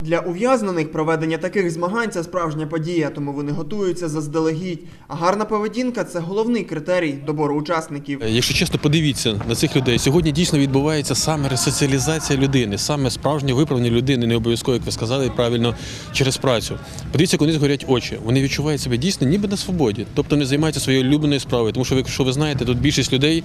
Для ув'язнених проведення таких змагань це справжня подія, тому вони готуються заздалегідь. А гарна поведінка це головний критерій добору учасників. Е, Якщо чесно, подивіться на цих людей. Сьогодні дійсно відбувається саме ресоціалізація людини, саме справжнє виправлення людини, не обов'язково, як ви сказали правильно, через працю. Подивіться, коли горять очі. Вони відчувають себе дійсно ніби на свободі, тобто не займаються своєю улюбленою справою. Тому що, якщо ви знаєте, тут більшість людей,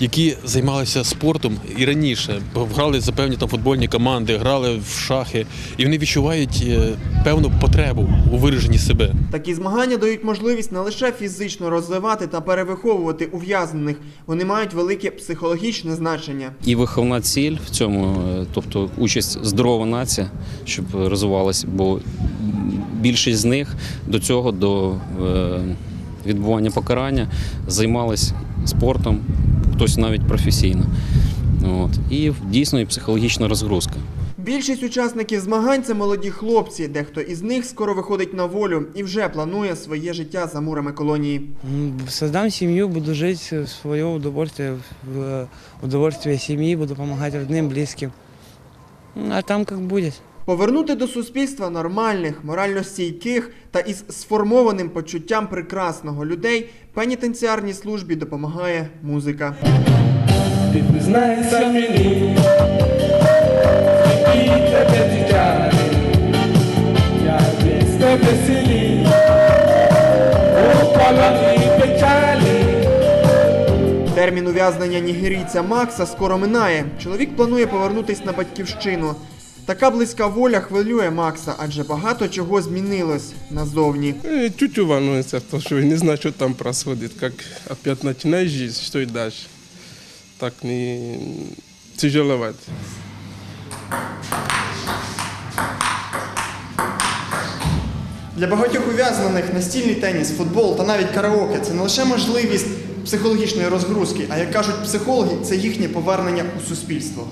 які займалися спортом і раніше, грали за певні там футбольні команди, грали в шахи, і вони відчувають е, певну потребу у вираженні себе. Такі змагання дають можливість не лише фізично розвивати та перевиховувати ув'язнених, вони мають велике психологічне значення. І виховна ціль в цьому, е, тобто участь здорова нація, щоб розвивалася, бо більшість з них до цього, до е, відбування покарання, займалися спортом, хтось навіть професійно. От. І дійсно і психологічна розгрузка. Більшість учасників змагань це молоді хлопці. Дехто із них скоро виходить на волю і вже планує своє життя за мурами колонії. Создам семью, буду жить в свое удовольствие, в удовольствие семьи, буду помогать родным, близким. М, А там как будет. Повернути до суспільства нормальних, морально стійких та із сформованим почуттям прекрасного людей пенітенціарній службі допомагає музика. Мені, я без тебе силі. Термін ув'язнення нігерійця Макса скоро минає. Чоловік планує повернутись на батьківщину. Така близька воля хвилює Макса, адже багато чого змінилось назовні. Э, Тютю волнуется, потому что не знаю, что там происходит. Как опять начинаешь жизнь, что и дальше. Так не тяжеловато. Для багатьох ув'язнених настільний теніс, футбол та навіть караоке це не лише можливість психологічної розгрузки, а як кажуть психологи, це їхнє повернення у суспільство.